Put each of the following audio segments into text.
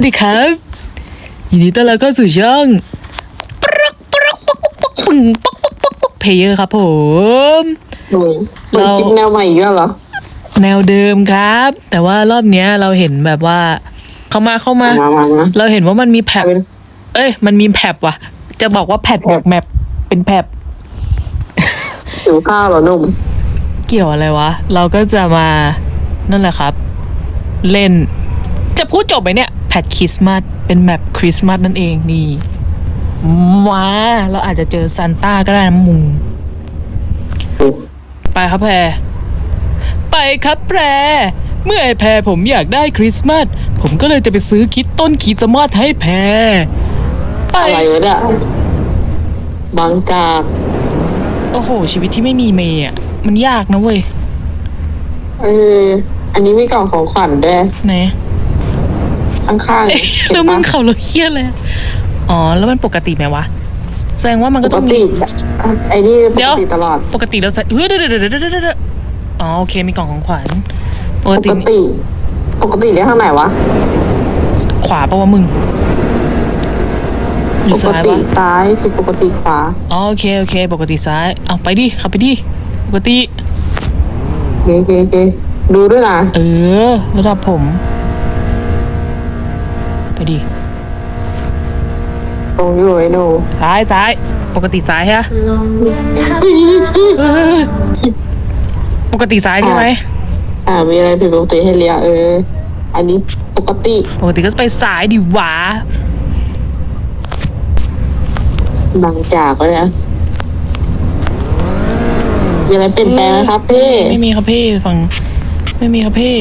วัสดีครับ ยินดีต้อนรับเข้าสู่ช่องปรักปรักปักปักปักปึ่งปักปักปักปักเพเยอร์ครับผมหนูเปิดเราคลิปแนวใหม่อีกแล้วเหรอ แนวเดิมครับ แต่ว่ารอบเนี้ยเราเห็นแบบว่า เข้ามาเข้ามามามามา เราเห็นว่ามันมีแผบเอาเป็นเอ้ย มันมีแผบว่ะ จะบอกว่าแผบบวกแมปเป็นแผบ หิวข้าวเหรอหนุ่มเกี่ยวอะไรวะ เราก็จะมานั่นแหละครับ เล่น จะพูดจบไหมเนี่ย แพทคริสต์มาสเป็นแมปคริสต์มาสนั่นเองนี่มาเราอาจจะเจอซานต้าก็ได้นะมุงไปครับแพร ไปครับแพร เมื่อไอแพรผมอยากได้คริสต์มาสผมก็เลยจะไปซื้อคิดต้นคริสต์มาสให้แพร ไปอะไรวะเนี่ยบางจากโอ้โห ชีวิตที่ไม่มีเมย์อะ มันยากนะเว้ย เออ อันนี้มีกล่องของขวัญด้วยไหน ข้างๆเอ๊ะเห็นแล้วมึปะงขับรถเครียดเลยอะอ๋อ แล้วมันปกติไหมวะ แสดงว่ามันปก็กต้องมี ติไอ้นี่ปเดี๋กยวติตลอด ปกติเราใส่เฮ้ยเดี๋ยวเดี๋ยวเดี๋ยวเดี๋ยวเดี๋ยวเดี๋ยวอ๋อ โอเค มีกล่องของขวัญ ปกปติกติ ปกติเรียกข้างไหนวะ ขวาปะวะมึง หรืปอกซ้ายติวะ ซ้ายคือปกติขวาอ๋อ โอเค โอเค ปกติซ้าย เอาไปดิ ขับไปดิ ปกติเก๋เก๋เก๋ดูด้วยนะ เออ ระดับผมไป ดิตรงอยู่ไอ้หนูซ้ายซ้ายปกติซ้ายใช่ไหมเออปกติซ้ายใช่ไหมอ่ามีอะไรผิดปกติให้เลียเออ อันนี้ปกติปกติก็จะไปซ้ายดิหวาบางจากวะเนี่ยมีอะไรเปลี่ยนแปลงไหมครับพี่ไม่มีครับพี่ฝั่งไม่มีครับพี่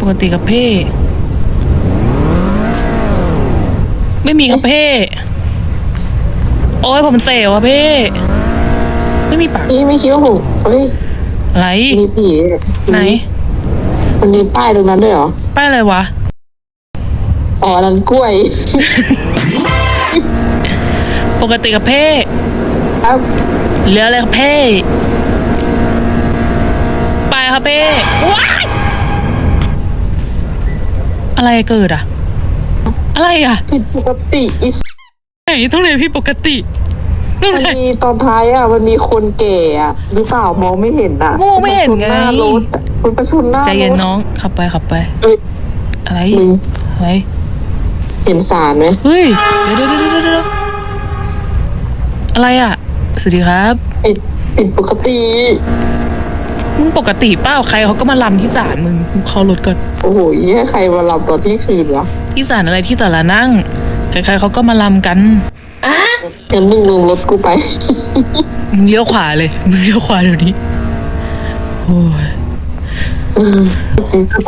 ปกติครับพี่ ไม่มีครับพี่โอ้ยผมเสียวครับพี่ไม่มีปากพี่ไม่คิดว่าผมเฮ้ยอะไร มีผีไหน มันมีป้ายตรงนั้นด้วยเหรอ ป้ายอะไรวะ อ๋ออันนั้นกล้วย ปกติกับเพ่ครับเหลืออะไรครับเพ่ไปครับเพ่ว้ายอะไรเกิดอะ อะไรอะผิดปกติอีกไหนตรงไหนพี่ปกติตรงมันไหน มีตอนท้ายอะ มันมีคนแก่อะหรือเปล่ามองไม่เห็นอะมองไม่เห็นไงคประชหน้ารถคนประชนหน้ารถใจเย็นน้องขับไปขับไป เอ้ยอะไรมึงอะไรเห็นสารไหมเฮ้ยเดี๋ยวเดี๋ยวเดี๋ยวเดี๋ยวเดี๋ยวอะไรอะสวัสดีครับ ผิดผิดปกติ มึงปกติเป้าใครเขาก็มาลำที่ศาลมึงมึงเข้ารถก่อนโอ้โหยี่ให้ใครมาหลับตอนที่คืนวะที่ศาลอะไรที่แต่ละนั่งใครๆเขาก็มาลำกันงั้นมึงลงรถกูไป มึงเลี้ยวขวาเลยมึงเลี้ยวขวาเดี๋ยวนี้โอ้ย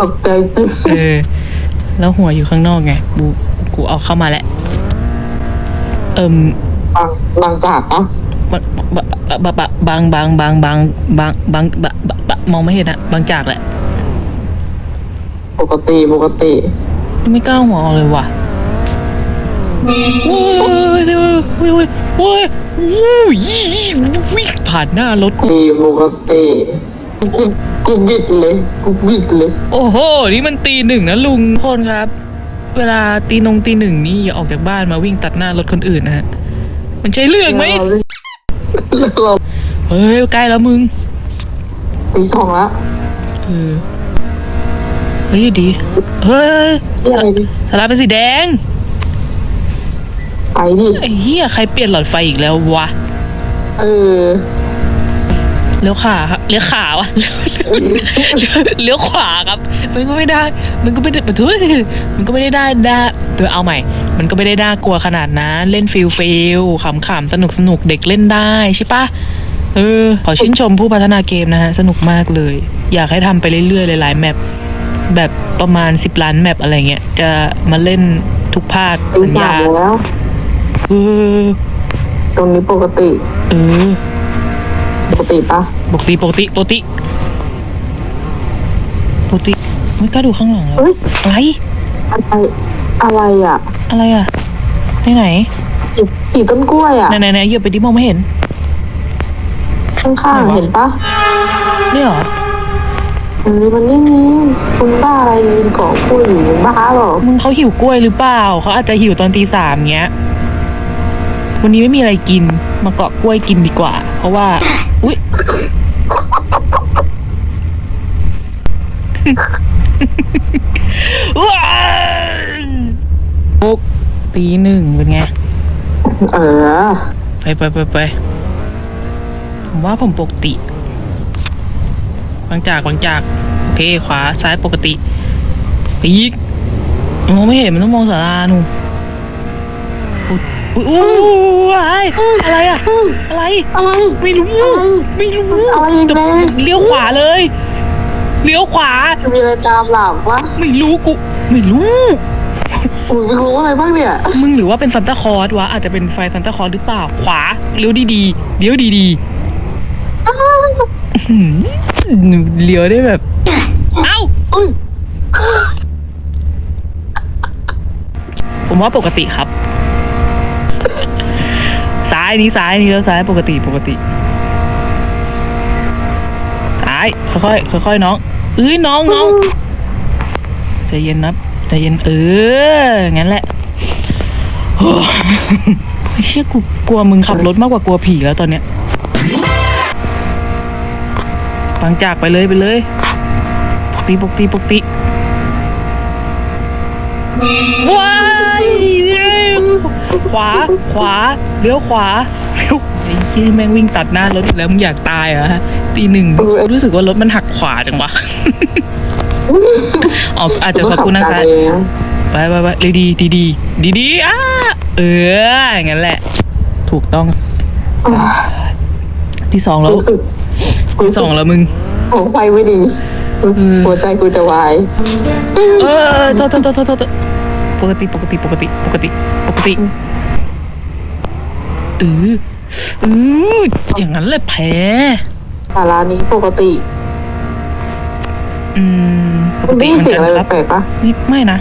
ตกใจจริงเออแล้วหัวอยู่ข้างนอกไงกูกูเอาเข้ามาแล้วเอิมบางบางจากปะบะบะบะบางบางบางบางบางบางบะบะบะ มองไม่เห็นอะบางจากแหละ ปกติปกติไม่กล้าหัวออกเลยว่ะโอ้ยโอ้ยโอ้ยโอ้ยโอ้ยวิ่งผ่านหน้ารถกูตีปกติกูกูบิดเลยกูบิดเลยโอ้โห นี่มันตีหนึ่งนะลุงทุกคนครับ เวลาตีนงตีหนึ่งนี่อย่าออกจากบ้านมาวิ่งตัดหน้ารถคนอื่นนะฮะ มันใช่เรื่องไหม แล้วเรา เฮ้ย ใกล้แล้วมึง ตีสองละเออเฮ้ยดี เฮ้ยนี่อะไรดิสาราเป็นสีแดง ไปดิไอ้เหี้ยใครเปลี่ยนหลอดไฟอีกแล้ววะ เออเลี้ยวขวาครับเลี้ยวขาวะเลี้ยวขวาครับ มันก็ไม่ได้ มันก็ไม่ได้ปะทุยมันก็ไม่ได้ได้ได้เดี๋ยวเอาใหม่ มันก็ไม่ได้น่ากลัวขนาดนั้น เล่นฟิลฟิลขำๆสนุกสนุกเด็กเล่นได้ใช่ปะ เออ ขอชื่นชมผู้พัฒนาเกมนะฮะ สนุกมากเลย อยากให้ทำไปเรื่อยๆ หลายๆแมปแบบประมาณสิบล้านแมปอะไรเงี้ย จะมาเล่นทุกภาคตีสัญสาญามแล้ว เออ ตรงนี้ปกติ เออ ปกติปะปกติปกติปกติปกติไม่กล้าดูข้างหลังแล้วเฮ้ย อะไร อะไรอะไรอะอะไรอะไหนไหนผีผีต้นกล้วยอะไหนไหนไหนเหยียบไปดิมองไม่เห็น ข้างไหนวะๆเห็นปะนี่เหรอเออมันไม่มีคุณบ้าอะไรยืนเกาะกล้วยอยู่มึงบ้าเหรอมึงเขาหิวกล้วยหรือเปล่า เขาอาจจะหิวตอนตีสามเงี้ย วันนี้ไม่มีอะไรกิน มาเกาะกล้วยกินดีกว่า เพราะว่า อุ๊ยว้าวปุ๊กตีหนึ่งเป็นไง เออ ไปไปไปไป ผมว่าผมปกติวางจากวางจากโอเคขวาซ้ายปกติไปอีกมองไม่เห็นมันต้องมองสาราหนูอุ๊ยอุ๊ยอุ๊ยอะไรอะไรอะอะไรอะไรไม่รู้ไม่รู้อะไรอีกแล้วเลี้ยวขวาเลยเลี้ยวขวามีอะไรตามหลังวะไม่รู้กูไม่รู้อุ้ยไม่รู้อะไรบ้างเนี่ยมึงหรือว่าเป็นซันตาคลอร์สวะอาจจะเป็นไฟซันตาคลอร์สหรือเปล่าขวาเลี้ยวดีๆเลี้ยวดีๆ หืมหนูเลี้ยวได้แบบ เอ้าอุ้ยผมว่าปกติครับ ซ้ายนี้ซ้ายนี้แล้วซ้ายปกติปกติซ้ายค่อยๆค่อยๆน้องเอ้ยน้องน้องใจเย็นนะใจเย็นเอองั้นแหละโอ้เชี่ยกูกลัวมึงขับรถมากกว่ากลัวผีแล้วตอนเนี้ย ฟังจากไปเลยไปเลยปกติปกติปกติว้ายขวาขวาเลี้ยวขวาเลี้ยวไอ้ยี่แม่งวิ่งตัดหน้ารถอีกแล้วมึงอยากตายเหรอฮะตีหนึ่งรู้สึกว่ารถมันหักขวาจังวะอ๋ออาจจะขอบคุณนะขัคะเองนะไปไปไปเลยดีดีดีดีดีอะเอออย่างนั้นแหละ ถูกต้องที่สองแล้ว รู้สึกที่สองแล้วมึงสงสัยไม่ดี หัวใจกูจะวาย เออโทษโทษโทษโทษโทษปกติปกติปกติปกติปกติเออเอออย่างนั้นแหละแพ้สารานี้ปกติ อืมปคุกณติได้ยินเหมือนเสียงกัอะไรนครับแปลกๆปะนี่ไม่นะ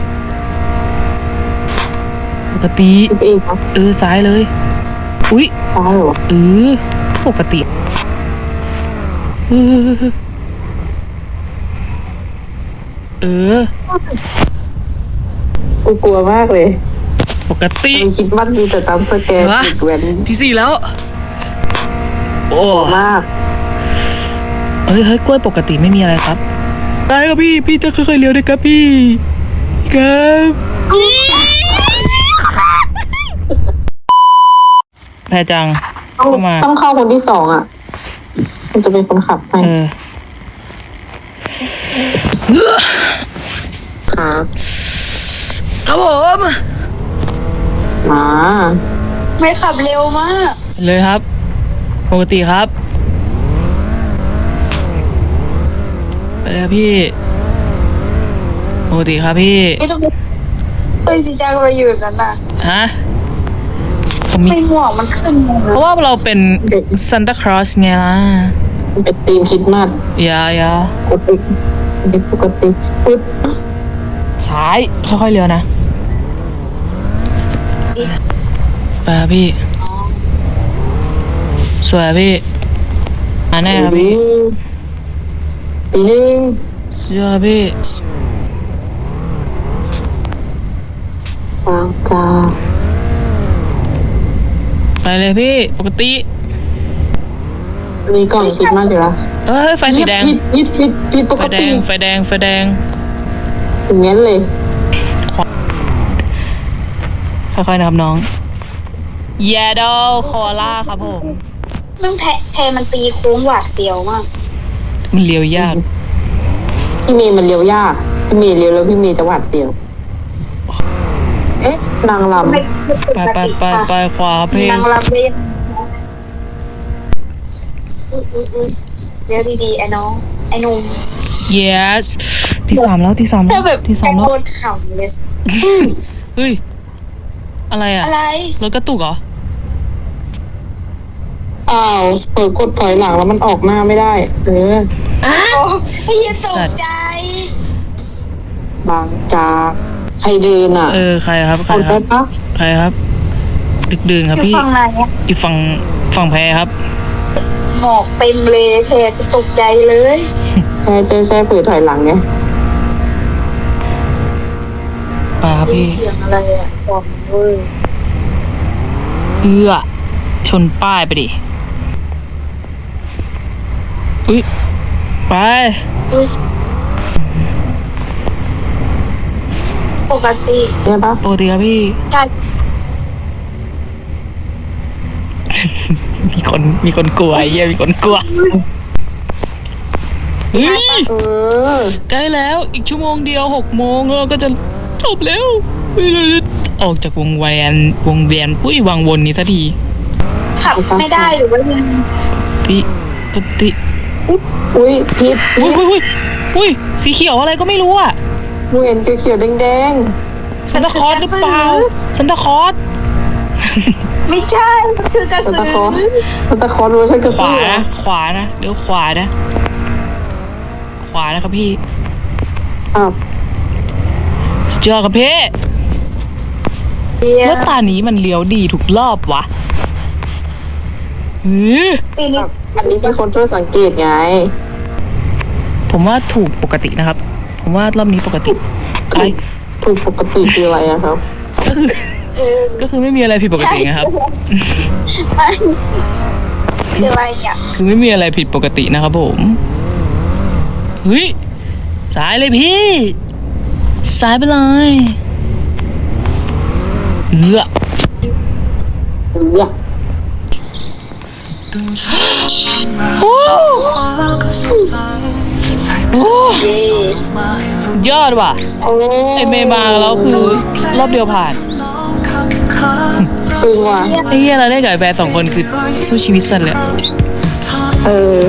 ปกติคิดไปเองปะเออซ้ายเลย อุ๊ยซ้ายเหรอเออปกติ เออเออ กูกลัวมากเลยปกติมึงคิดว่ามีแต่ตามสแกนวะติดแว้นที่สี่แล้ว โอ้กลัวมาก เฮ้ยเฮ้ยกล้วยปกติไม่มีอะไรครับได้ครับพี่ พี่จะค่อยๆเลี้ยวได้ครับพี่ ครับแพรจัง ต้องเข้ามา ต้องเข้าคนที่สองอะ มันจะเป็นคนขับให้เออครับครับผมมาไม่ขับเร็วมาก เลยครับ ปกติครับ ไปเลยครับพี่ปกติครับพี่ ไม่ต้องเฮ้ยสีจังเราอยู่แบบนั้นน่ะฮะผ มมีไม่หมวกมันขึ้นมาเพราะว่าเราเป็นซันตาครอสไงล่ะเป็นทีมคิดมากอย่าอย่าปกติเป็นปกติพุดซ้ายค่อยๆเลี้ยวนะไปครับพี่ สวยครับพี่อ่าแน่ครับพี่ตีหนึ่งสวยครับพี่วางจ้าไป เลยพี่ปกติ มีกล่องคิดมากเดี๋ยวละเอ้ยไฟสีแดงผิดผิดผิดผิดปไฟกแดติงไฟแดงไฟแดงอย่างงั้นเลย ค่อยๆนะครับน้องแยดอลคอล่าครับผมมันแพแพมันตีโค้งหวาดเสียวมาก มันเลี้ยวยาก พี่เมย์มันเลี้ยวยาก พี่เมย์เลี้ยวแล้วพี่เมย์จะหวาดเสียว เอ๊ะ นางลไม่ไม่ปไปกไปติไปไปขวาเพลงนางรำเล่นอุ๊ยอุ๊ยอุ๊ยเดี๋ยวดีๆไอ้น้อง ไอ้หนุ่ม yes ที่สามแล้วที่สามแล้ถ้าวแบบที่สามแล้วโดนขำเลย เฮ้ยอะไรอะอะไร รถกระตุกเหรอำอ้าวเปิดกดถอยหลังแล้วมันออกหน้าไม่ได้ เออโอ้ไอ้เหี้ยตกใจ บางจาก ใครเดินอะเออใครครับ ใครคนคได้รับ ปะใครครับ ดึกดื่นครับอยู่พี่ ฝั่งไหนอะอีกฝั่งฝั่งแพรครับ หมอกเต็มเลยแพรกูตกใจเลยใครช่ใช่ใช่เผื่อถอยหลังไงไปครับได้ยินพี่ เสียงอะไรอะบอกเว้ยเอื้อ ชนป้ายไปดิ อุ้ยไป อุ๊ย ปกติใช่ปะปกติครับพี่ ใช่มีคนมีคนกลัวไอ้เหี้ยมีคนกลัวเฮ้ยเออใกล้แล้วอีกชั่วโมงเดียวหกโมงเออก็จะจบแล้วเฮ้ยเราจะออกจากวงแวนวงเวียนปุ้ยวังวนนี้สักทีขับไม่ได้หรือว่ายังพี่ปกติอุ้ยพิษอุ้พิยษอุ้ยอุ้ยอุ้ยสีเขียวอะไรก็ไม่รู้อะ กูเห็นเขียวๆแดงซันตาคลอสหรือเปล่าซันตาคลอสไม่ใช่มันคือกระๆซันสืตาคลอสอซันตาคลอสเวอร์ชันกระขสืวาอเหรอนะขวานะเดี๋ยวขวานะ ขวานะครับพี่อ้าวสุดยอดครับพี่เดียแล้วตานี้มันเลี้ยวดีทุกรอบวะเออปีนี้อันนี้มีคนช่วยสังเกตไง ผมว่าถูกปกตินะครับ ผมว่ารอบนี้ปกติใช่ถูกปกติคืออะไรอะครับ ก็คือเออก็คือไม่มีอะไรผิดปกตินะครับไม่คืออะไรอะ คือไม่มีอะไรผิดปกตินะครับผมเฮ้ยสายเลยพี่สายไปเลยเอือเออโอ้โอ้เย่ยอดว่ะโอ้ไอเมย์มาแล้วคือรอบเดียวผ่านจริงว่ะไอ้เหี้ยเราได้กับไอ้แบร์สองคนคือสู้ชีวิตสัตว์เลย เออ